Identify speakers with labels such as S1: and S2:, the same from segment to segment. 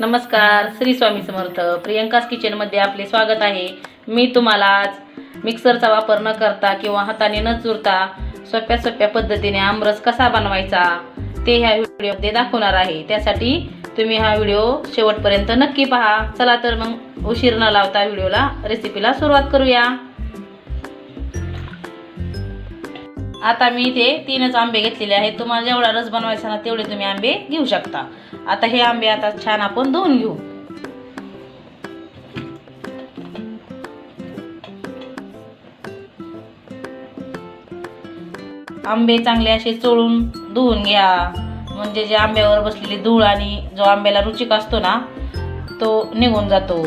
S1: नमस्कार श्री स्वामी समर्थ. प्रियंकास किचनमध्ये आपले स्वागत आहे. मी तुम्हाला आज मिक्सरचा वापर न करता किंवा हाताने न चुरता सोप्या सोप्या पद्धतीने आमरस कसा बनवायचा ते ह्या व्हिडिओमध्ये दाखवणार आहे. त्यासाठी तुम्ही हा व्हिडिओ शेवटपर्यंत नक्की पहा. चला तर मग उशीर न लावता व्हिडिओला रेसिपीला सुरुवात करूया. आता मी इथे तीनच आंबे घेतलेले आहेत. तुम्हाला जेवढा रस बनवायचा ना तेवढे तुम्ही आंबे घेऊ शकता. आता हे आंबे आता छान आपण धुवून घेऊ. आंबे चांगले असे चोळून धुवून घ्या. म्हणजे जे आंब्यावर बसलेली धूळ आणि जो आंब्याला रुचिक असतो ना तो निघून जातो.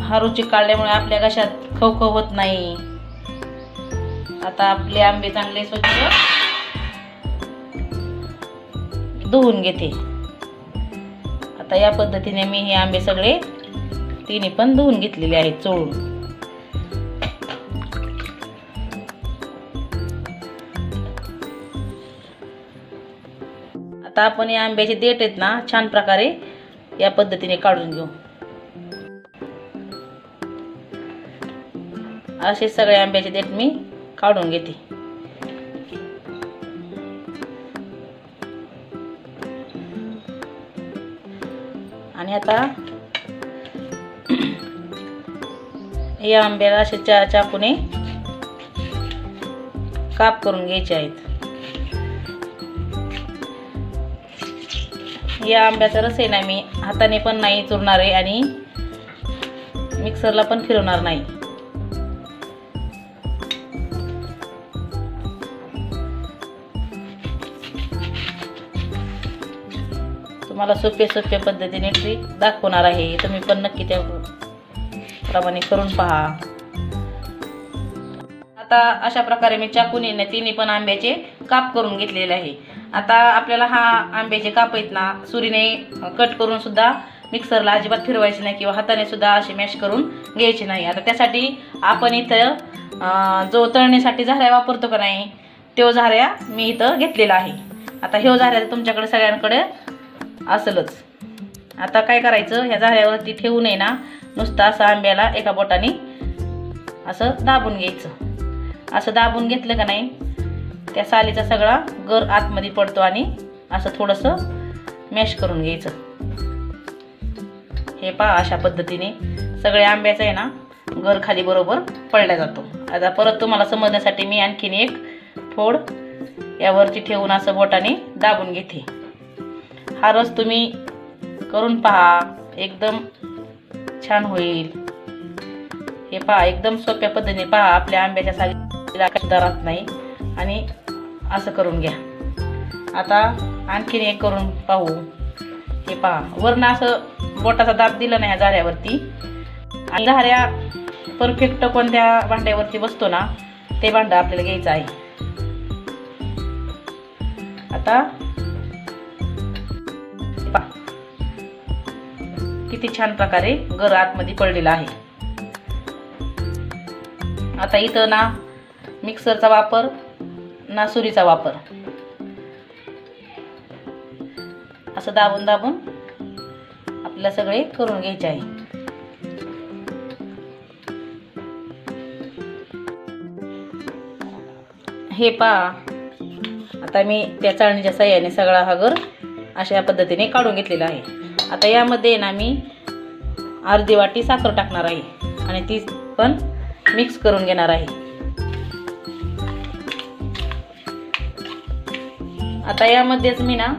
S1: हा रुचिक काढल्यामुळे आपल्या घशात खवखव होत नाही. आता आपले आंबे चांगले स्वच्छ धुवून घेते. आता या पद्धतीने मी हे आंबे सगळे तिन्ही पण धुवून घेतलेले आहेत चोळून. आता आपण या आंब्याचे देठ आहेत ना छान प्रकारे या पद्धतीने काढून घेऊ. असे सगळे आंब्याचे देठ मी काढून घेते. आणि आता या आंब्याला असे चा चाकूने काप करून घ्यायचे आहेत. या आंब्याचा रस आहे ना मी हाताने पण नाही चुरणार आहे आणि मिक्सरला पण फिरवणार नाही. तुम्हाला सोप्या सोप्या पद्धतीने ट्रिक दाखवणार आहे. तुम्ही पण नक्की त्या प्रमाणे करून पहा. आता अशा प्रकारे मी चाकूने तिन्ही पण आंब्याचे काप करून घेतलेले आहे. आता आपल्याला हा आंब्याचे काप आहेत ना सुरीने कट करून सुद्धा मिक्सरला अजिबात फिरवायचे नाही किंवा हाताने सुद्धा असे मॅश करून घ्यायचे नाही. आता त्यासाठी आपण इथं जो तळण्यासाठी झाऱ्या वापरतो का नाही तो झाऱ्या मी इथं घेतलेला आहे. आता ह्यो झाऱ्या तुमच्याकडे सगळ्यांकडे असलच. आता काय करायचं? ह्या झाऱ्यावरती ठेवू नये ना नुसतं असं आंब्याला एका बोटाने असं दाबून घ्यायचं. असं दाबून घेतलं का नाही त्या सालीचा सगळा गर आतमध्ये पडतो आणि असं थोडंसं मॅश करून घ्यायचं. हे पहा अशा पद्धतीने सगळ्या आंब्याचं आहे ना गर खाली बरोबर पडला जातो. आता परत तुम्हाला समजण्यासाठी मी आणखीन एक फोड यावरती ठेवून असं बोटाने दाबून घेते. हा रस तुम्ही करून पहा. एकदम छान होईल. हे पहा एकदम सोप्या पद्धतीने पहा. आपल्या आंब्याच्या सालीला सुद्धा राहत नाही. आणि असं करून घ्या. आता आणखीन एक करून पाहू. हे पहा वरनं असं बोटाचा दाब दिला नाही ह्या झाऱ्यावरती. आणि झाऱ्या परफेक्ट कोणत्या भांड्यावरती बसतो ना ते भांडं आपल्याला घ्यायचं आहे. आता किती छान प्रकारे गर आतमध्ये पडलेला आहे. आता इथं ना मिक्सरचा वापर ना सुरीचा वापर. असं दाबून दाबून आपल्याला सगळे करून घ्यायचे आहे. हे पहा आता मी त्या चाळणीच्या सहाय्याने सगळा हा घर अशा पद्धतीने काढून घेतलेला आहे. आता यामध्ये ना मी अर्धी वाटी साखर टाकणार आहे आणि ती पण मिक्स करून घेणार आहे. आता यामध्येच मी ना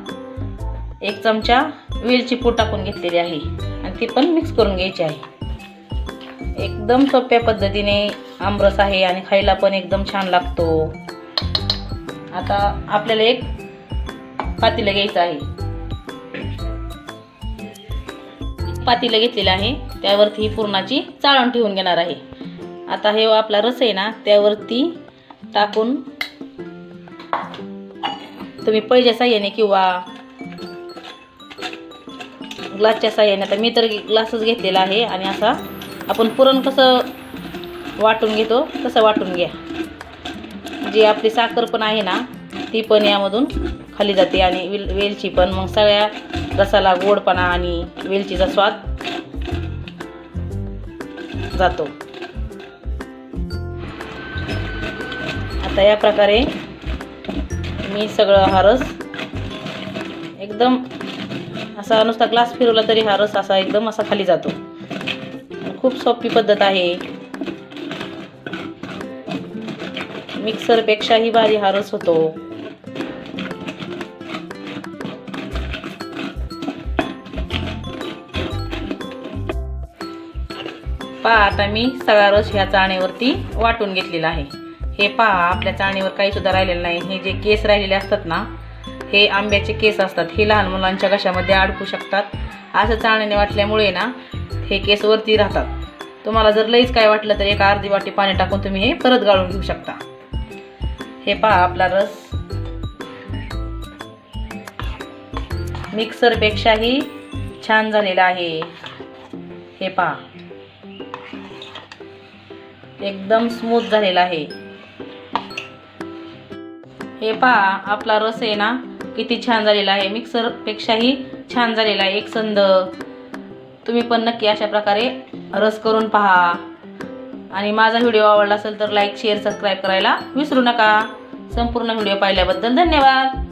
S1: एक चमचा वेलची पूड टाकून घेतलेली आहे आणि ती पण मिक्स करून घ्यायची आहे. एकदम सोप्या पद्धतीने आमरस आहे आणि खायला पण एकदम छान लागतो. आता आपल्याला एक पातीला घ्यायचं आहे. पातेलं घेतलेलं आहे. त्यावरती ही पुरणाची चाळण ठेवून घेणार आहे. आता हे आपला रस आहे ना त्यावरती टाकून तुम्ही पैच्या साह्याने किंवा ग्लासच्या साह्याने आता मी तर ग्लासच घेतलेला आहे आणि असा आपण पुरण कसं वाटून घेतो तसं वाटून घ्या. जी आपली साखर पण आहे ना ती पण यामधून खाली जाते आणि वेल वेलची पण मग सगळ्या रसाला गोडपणा आणि वेलचीचा स्वाद जातो. आता या प्रकारे मी सगळं हा रस एकदम असा नुसता ग्लास फिरवला तरी हा रस असा एकदम असा खाली जातो. खूप सोपी पद्धत आहे. मिक्सरपेक्षाही भारी हा रस होतो. पहा आता मी सगळा रस ह्या चाळणीवरती वाटून घेतलेला आहे. हे पहा आपल्या चाळणीवर काही सुद्धा राहिलेलं नाही. हे जे केस राहिलेले असतात ना हे आंब्याचे केस असतात. हे लहान मुलांच्या कशामध्ये अडकू शकतात. असं चाळणीने वाटल्यामुळे ना हे केस वरती राहतात. तुम्हाला जर लईच काय वाटलं तर एका अर्धी वाटी पाणी टाकून तुम्ही हे परत गाळून घेऊ शकता. हे पहा आपला रस. मिक्सरपेक्षाही छान झालेला आहे. हे पहा एकदम स्मूथ झालेला आहे. हे पहा आपला रस आहे ना किती छान झालेला आहे. मिक्सरपेक्षाही छान झालेला आहे. एकसंद तुम्ही पण नक्की अशा प्रकारे रस करून पहा. आणि माझा व्हिडिओ आवडला असेल तर लाईक शेअर सबस्क्राईब करायला विसरू नका. संपूर्ण व्हिडिओ पाहिल्याबद्दल धन्यवाद.